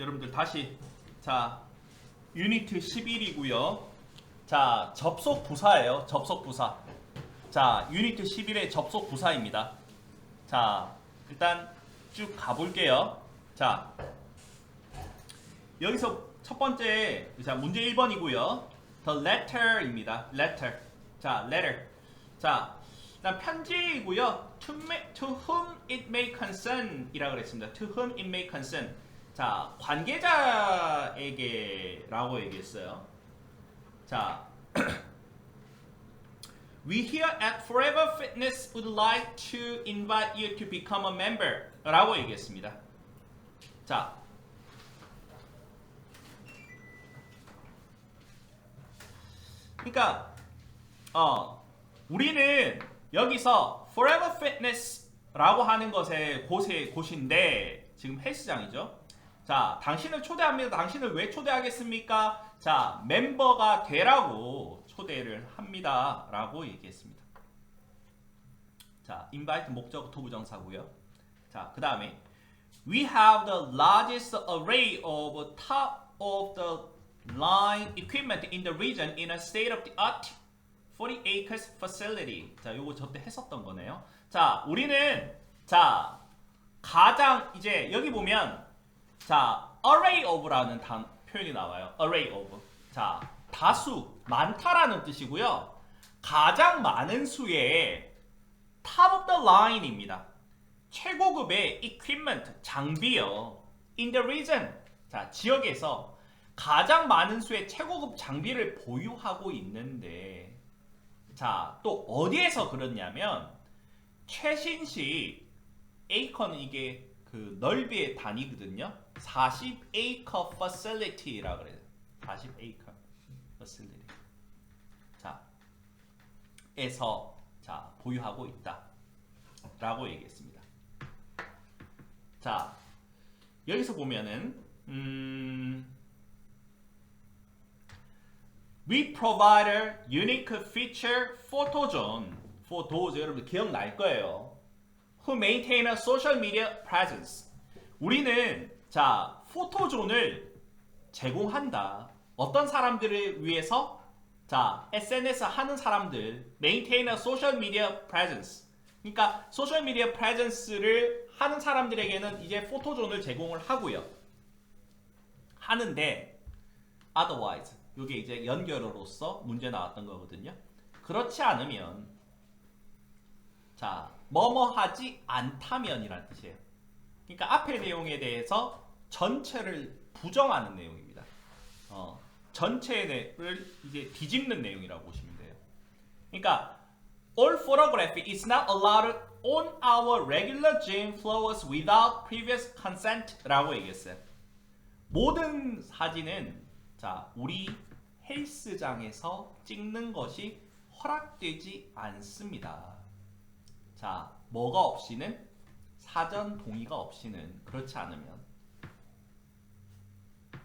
여러분들 다시 자 유니트 11이고요. 자 접속 부사예요. 접속 부사. 자 유니트 11의 접속 부사입니다. 자 일단 쭉 가볼게요. 자 여기서 첫 번째 자 문제 1번이고요. The letter입니다. letter. 자 letter. 자 일단 편지이고요. To, ma- to whom it may concern이라고 그랬습니다. To whom it may concern. 자 관계자에게라고 얘기했어요. 자 We here at Forever Fitness would like to invite you to become a member 라고 얘기했습니다. 자, 그러니까 어, 우리는 여기서 Forever Fitness라고 하는 것의 곳의 곳인데 지금 헬스장이죠. 자, 당신을 초대합니다. 당신을 왜 초대하겠습니까? 자, 멤버가 되라고 초대를 합니다 라고 얘기했습니다. 자, invite 목적 도부정사고요. 자, 그 다음에 We have the largest array of top of the line equipment in the region in a state of the art 40 acres facility. 자, 요거 저때 했었던 거네요. 자, 우리는 자 가장 이제 여기 보면 자 array of라는 단 표현이 나와요. array of. 자 다수 많다라는 뜻이고요. 가장 많은 수의 top of the line입니다. 최고급의 equipment 장비요. in the region 자 지역에서 가장 많은 수의 최고급 장비를 보유하고 있는데 자 또 어디에서 그렇냐면 최신식 에이커는 이게 그 넓이의 단위거든요. 40 acre facility라 그래요. 40 acre facility. 자, 에서 자 보유하고 있다 라고 얘기했습니다. 자, 여기서 보면은 음, We provide unique feature photo zone for those 여러분 기억날 거예요. Who maintain a social media presence. 우리는 자 포토존을 제공한다. 어떤 사람들을 위해서 자 SNS 하는 사람들 maintain a social media presence. 그러니까 소셜 미디어 프레젠스를 하는 사람들에게는 이제 포토존을 제공을 하고요. 하는데 otherwise 이게 이제 연결어로서 문제 나왔던 거거든요. 그렇지 않으면 자 뭐뭐 하지 않다면이란 뜻이에요. 그러니까 앞의 내용에 대해서 전체를 부정하는 내용입니다. 어, 전체를 이제 뒤집는 내용이라고 보시면 돼요. 그러니까 all photography is not allowed on our regular gym floors without previous consent라고 얘기했어요. 모든 사진은 자 우리 헬스장에서 찍는 것이 허락되지 않습니다. 자 뭐가 없이는 사전 동의가 없이는 그렇지 않으면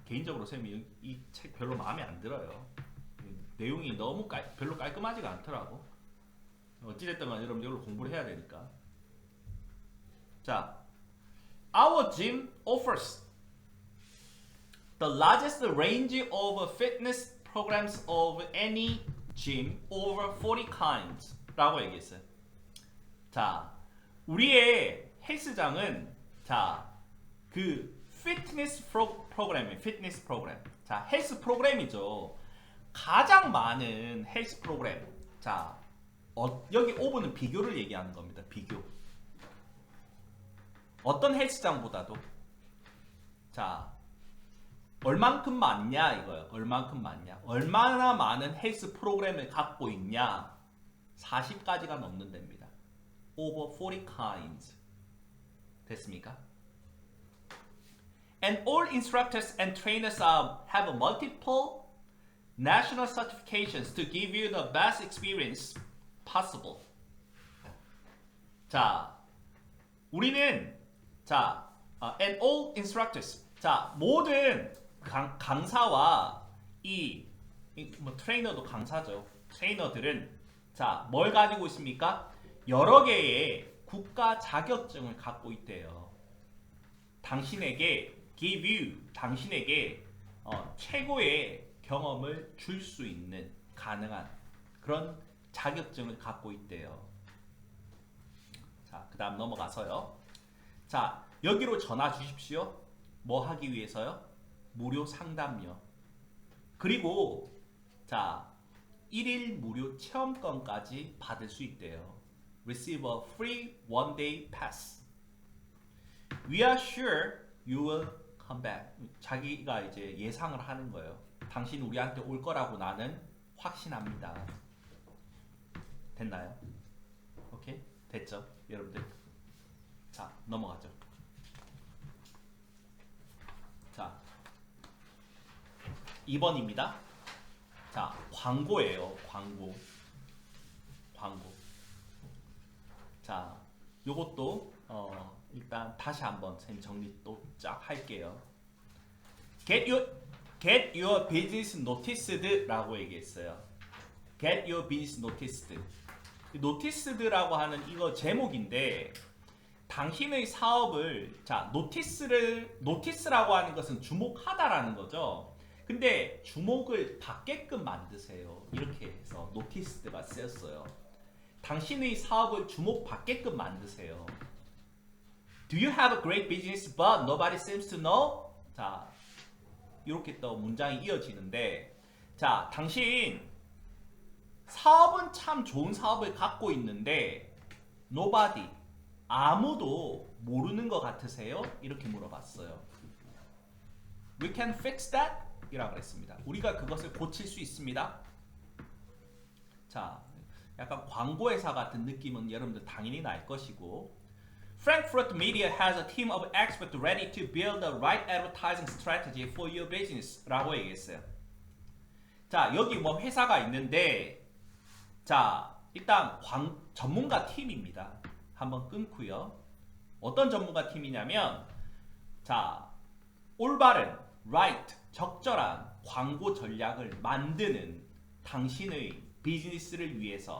개인적으로 쌤이 이 책 별로 마음에 안 들어요. 내용이 너무 깔, 별로 깔끔하지가 않더라고. 어찌됐든 간에 여러분 이걸로 공부를 해야 되니까. 자, our gym offers the largest range of fitness programs of any gym over 40 kinds 라고 얘기했어요. 자, 우리의 헬스장은 자, 그 피트니스 프로, 프로그램이 피트니스 프로그램. 자, 헬스 프로그램이죠. 가장 많은 헬스 프로그램. 자, 어, 여기 오브는 비교를 얘기하는 겁니다. 비교. 어떤 헬스장보다도 자, 얼만큼 많냐 이거예요. 얼만큼 많냐. 얼마나 많은 헬스 프로그램을 갖고 있냐. 40가지가 넘는 됩니다. Over 40 kinds. 됐습니까? And all instructors and trainers are, have multiple national certifications to give you the best experience possible. 자, 우리는 자, 어, and all instructors. 자, 모든 강, 강사와 이, 이 뭐, 트레이너도 강사죠. 트레이너들은 자, 뭘 가지고 있습니까? 여러 개의 국가 자격증을 갖고 있대요. 당신에게 give you 당신에게 어, 최고의 경험을 줄 수 있는 가능한 그런 자격증을 갖고 있대요. 자, 그다음 넘어가서요. 자, 여기로 전화 주십시오. 뭐 하기 위해서요? 무료 상담료. 그리고 자, 1일 무료 체험권까지 받을 수 있대요. Receive a free one day pass. We are sure you will come back. 자기가 이제 예상을 하는 거예요. 당신 우리한테 올 거라고 나는 확신합니다. 됐나요? 오케이? 됐죠? 여러분들? 자, 넘어가죠. 자, 2번입니다. 자, 광고예요. 광고. 광고. 자, 요것도 어, 일단 다시 한번 선생님 정리 또 쫙 할게요. Get your get your business noticed라고 얘기했어요. Get your business noticed. noticed라고 하는 이거 제목인데 당신의 사업을 자 노티스를 노티스라고 하는 것은 주목하다라는 거죠. 근데 주목을 받게끔 만드세요. 이렇게 해서 노티스가 쓰였어요. 당신의 사업을 주목받게끔 만드세요. Do you have a great business but nobody seems to know? 자, 이렇게 또 문장이 이어지는데 자, 당신 사업은 참 좋은 사업을 갖고 있는데 nobody 아무도 모르는 것 같으세요? 이렇게 물어봤어요. We can fix that? 이라고 그랬습니다. 우리가 그것을 고칠 수 있습니다. 자, 약간 광고 회사 같은 느낌은 여러분들 당연히 날 것이고 Frankfurt Media has a team of experts ready to build the right advertising strategy for your business 라고 얘기했어요. 자, 여기 뭐 회사가 있는데 자, 일단 광, 전문가 팀입니다. 한번 끊고요. 어떤 전문가 팀이냐면 자, 올바른 right 적절한 광고 전략을 만드는 당신의 비즈니스를 위해서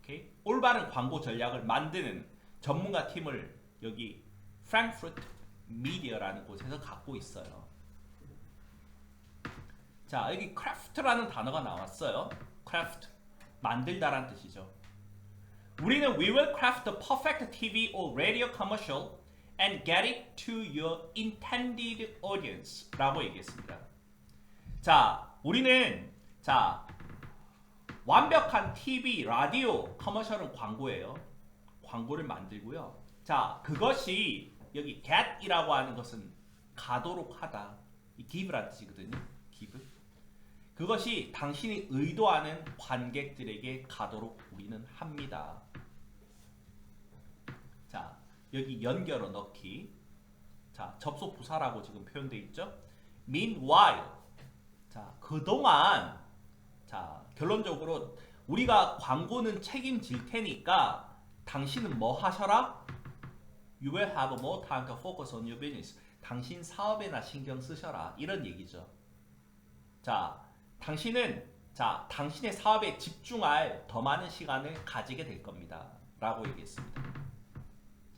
오케이? 올바른 광고 전략을 만드는 전문가 팀을 여기 프랑크푸르트 미디어라는 곳에서 갖고 있어요. 자, 여기 크래프트라는 단어가 나왔어요. 크래프트 만들다라는 뜻이죠. 우리는 we will craft the perfect TV or radio commercial and get it to your intended audience라고 얘기했습니다. 자, 우리는 자 완벽한 TV, 라디오, 커머셜은 광고예요. 광고를 만들고요. 자, 그것이 여기 get이라고 하는 것은 가도록 하다. 이 give라는 뜻이거든요. give. 그것이 당신이 의도하는 관객들에게 가도록 우리는 합니다. 자, 여기 연결어 넣기. 자, 접속 부사라고 지금 표현되어 있죠? Meanwhile. 자, 그동안 자, 결론적으로 우리가 광고는 책임질 테니까 당신은 뭐 하셔라? You will have more time to focus on your business. 당신 사업에나 신경 쓰셔라. 이런 얘기죠. 자, 당신은 자, 당신의 사업에 집중할 더 많은 시간을 가지게 될 겁니다. 라고 얘기했습니다.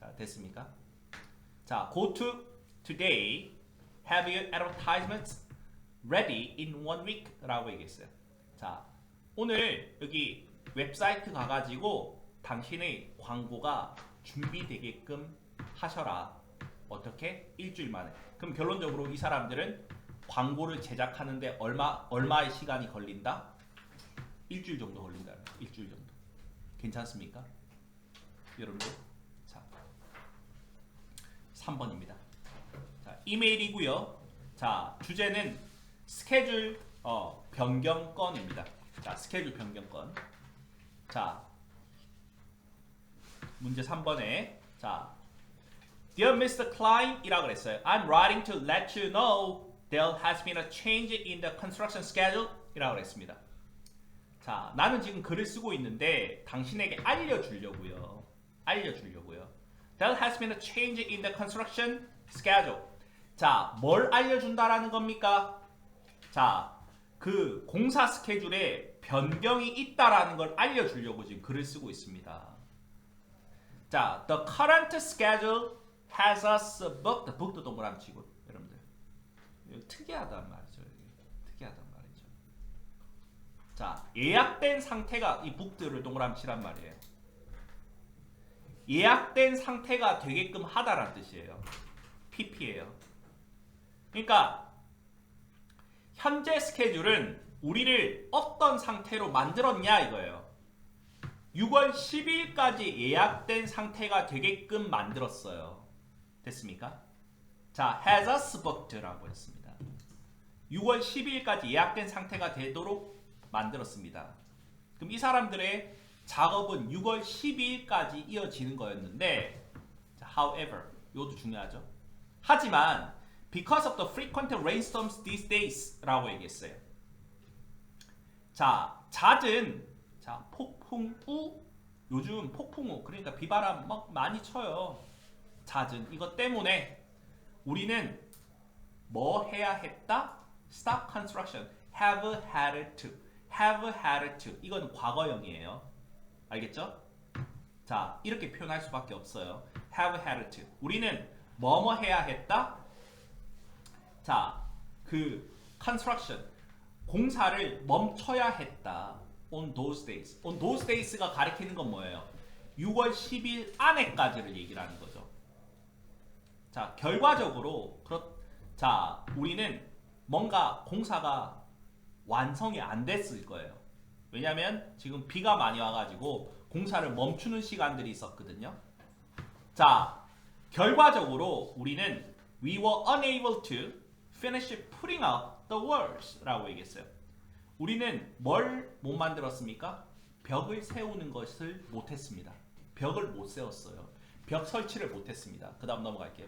자, 됐습니까? 자, go to today. Have your advertisements ready in one week. 라고 얘기했어요. 자, 오늘 여기 웹사이트 가가지고 당신의 광고가 준비되게끔 하셔라. 어떻게? 일주일 만에. 그럼 결론적으로 이 사람들은 광고를 제작하는데 얼마 얼마의 시간이 걸린다? 일주일 정도 걸린다. 일주일 정도. 괜찮습니까? 여러분들. 자. 3번입니다. 자, 이메일이고요. 자, 주제는 스케줄 어, 변경건입니다. 자, 스케줄 변경건. 자, 문제 3번에 자, Dear Mr. Klein이라고 그랬어요. I'm writing to let you know there has been a change in the construction schedule 이라고 그랬습니다. 자, 나는 지금 글을 쓰고 있는데 당신에게 알려주려고요. 알려주려고요. There has been a change in the construction schedule. 자, 뭘 알려준다라는 겁니까? 자, 그 공사 스케줄에 변경이 있다라는 걸 알려주려고 지금 글을 쓰고 있습니다. 자, the current schedule has us booked. booked 동그라미 치고 여러분들. 좀 특이하단 말이죠. 특이하단 말이죠. 자, 예약된 상태가 이 북들을 동그라미 치란 말이에요. 예약된 상태가 되게끔 하다라는 뜻이에요. PP예요. 그러니까 현재 스케줄은 우리를 어떤 상태로 만들었냐 이거예요. 6월 10일까지 예약된 상태가 되게끔 만들었어요. 됐습니까? 자, has us booked라고 했습니다. 6월 12일까지 예약된 상태가 되도록 만들었습니다. 그럼 이 사람들의 작업은 6월 12일까지 이어지는 거였는데, 자, however, 이것도 중요하죠. 하지만 because of the frequent rainstorms these days라고 얘기했어요. 자, 잦은 자 폭풍 우 요즘 폭풍 우 그러니까 비바람 막 많이 쳐요. 잦은 이것 때문에 우리는 뭐 해야 했다? Stop construction. Have had to. Have had to. 이건 과거형이에요. 알겠죠? 자 이렇게 표현할 수밖에 없어요. Have had to. 우리는 뭐뭐 해야 했다? 자, 그 construction 공사를 멈춰야 했다. On those days. On those days가 가리키는 건 뭐예요? 6월 10일 안에까지를 얘기를 하는 거죠. 자, 결과적으로 그렇 자, 우리는 뭔가 공사가 완성이 안 됐을 거예요. 왜냐면 지금 비가 많이 와가지고 공사를 멈추는 시간들이 있었거든요. 자, 결과적으로 우리는 we were unable to finish putting up the walls 라고 얘기했어요. 우리는 뭘 못 만들었습니까? 벽을 세우는 것을 못했습니다. 벽을 못 세웠어요. 벽 설치를 못했습니다. 그 다음 넘어갈게요.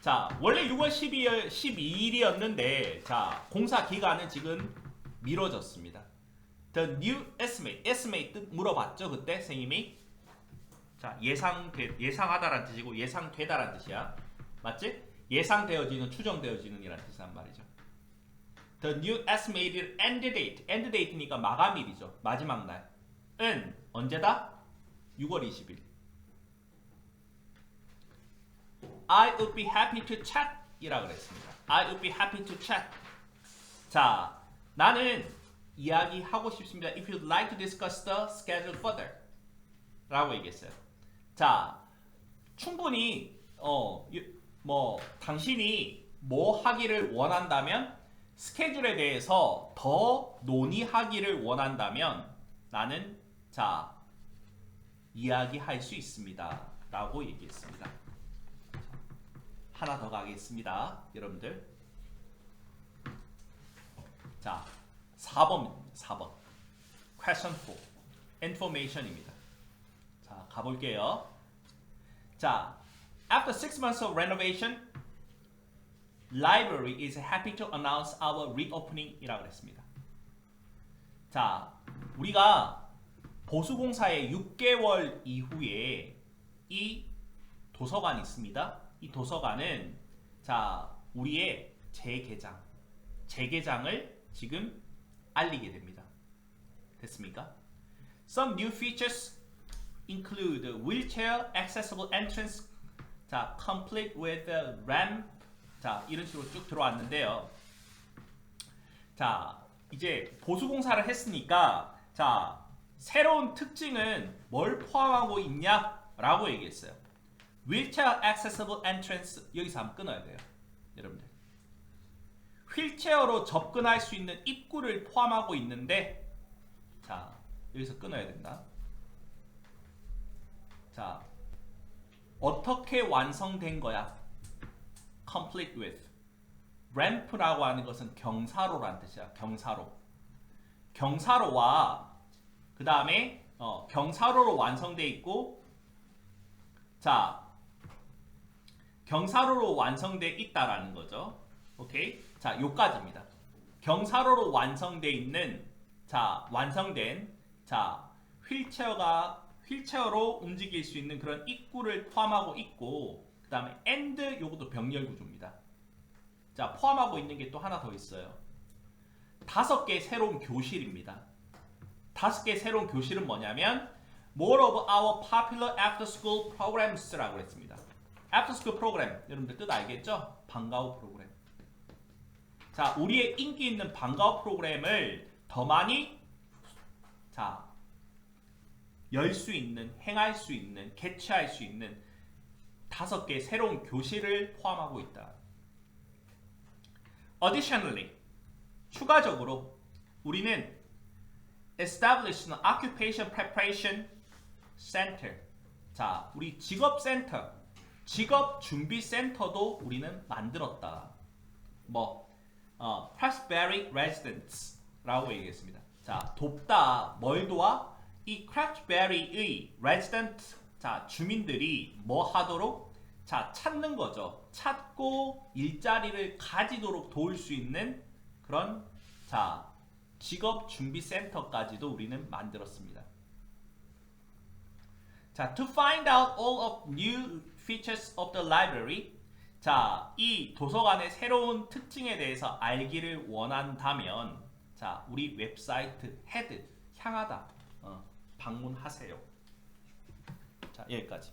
자, 원래 6월 12일, 12일이었는데, 자, 공사 기간은 지금 미뤄졌습니다. The new estimate, estimate 뜻 물어봤죠 그때 선생님이? 자, 예상 예상하다라는 뜻이고 예상되다라는 뜻이야. 맞지? 예상되어지는 추정되어지는 이라는 뜻이란 말이죠. The new estimated end date, end date니까 마감일이죠. 마지막 날 은 언제다? 6월 20일. I would be happy to chat 이라 그랬습니다. I would be happy to chat. 자, 나는 이야기하고 싶습니다. If you'd like to discuss the schedule further. 라고 얘기했어요. 자, 충분히 어, 유- 뭐 당신이 뭐 하기를 원한다면 스케줄에 대해서 더 논의하기를 원한다면 나는 자 이야기할 수 있습니다 라고 얘기했습니다. 하나 더 가겠습니다, 여러분들. 자, 4번입니다. 4번. Question 4. Information입니다. 자, 가볼게요. 자, after six months of renovation, library is happy to announce our reopening이라고 했습니다. 자, 우리가 보수공사의 6개월 이후에 이 도서관이 있습니다. 이 도서관은 자, 우리의 재개장, 재개장을 지금 알리게 됩니다. 됐습니까? Some new features include wheelchair accessible entrance 자, complete with a ramp. 자, 이런 식으로 쭉 들어왔는데요. 자, 이제 보수공사를 했으니까, 자, 새로운 특징은 뭘 포함하고 있냐 라고 얘기했어요. wheelchair accessible entrance 여기서 한번 끊어야 돼요, 여러분들. 휠체어로 접근할 수 있는 입구를 포함하고 있는데, 자, 여기서 끊어야 된다. 자, 어떻게 완성된 거야? complete with. ramp라고 하는 것은 경사로란 뜻이야. 경사로. 경사로와 그 다음에 어, 경사로로 완성돼 있고 자 경사로로 완성돼 있다라는 거죠. 오케이. 자 요까지입니다. 경사로로 완성돼 있는 자 완성된 자 휠체어가 휠체어로 움직일 수 있는 그런 입구를 포함하고 있고 그 다음에 엔드 요것도 병렬 구조입니다. 자 포함하고 있는 게 또 하나 더 있어요. 다섯 개 새로운 교실입니다. 다섯 개 새로운 교실은 뭐냐면 More of our popular after school programs라고 했습니다. After School 프로그램 여러분들 뜻 알겠죠? 방과후 프로그램. 자, 우리의 인기 있는 방과후 프로그램을 더 많이 자, 열 수 있는, 행할 수 있는, 개최할 수 있는 다섯 개 새로운 교실을 포함하고 있다. Additionally, 추가적으로 우리는 establish an occupation preparation center. 자, 우리 직업 센터, 직업 준비 센터도 우리는 만들었다. 뭐, 어, Craftsbury Residence라고 얘기했습니다. 자, 돕다, 뭘 도와? 이 Craftsbury의 resident, 자, 주민들이 뭐 하도록? 자, 찾는 거죠. 찾고 일자리를 가지도록 도울 수 있는 그런, 자, 직업 준비 센터까지도 우리는 만들었습니다. 자, to find out all of new features of the library. 자, 이 도서관의 새로운 특징에 대해서 알기를 원한다면, 자, 우리 웹사이트 헤드 향하다 어, 방문하세요. 자, 여기까지.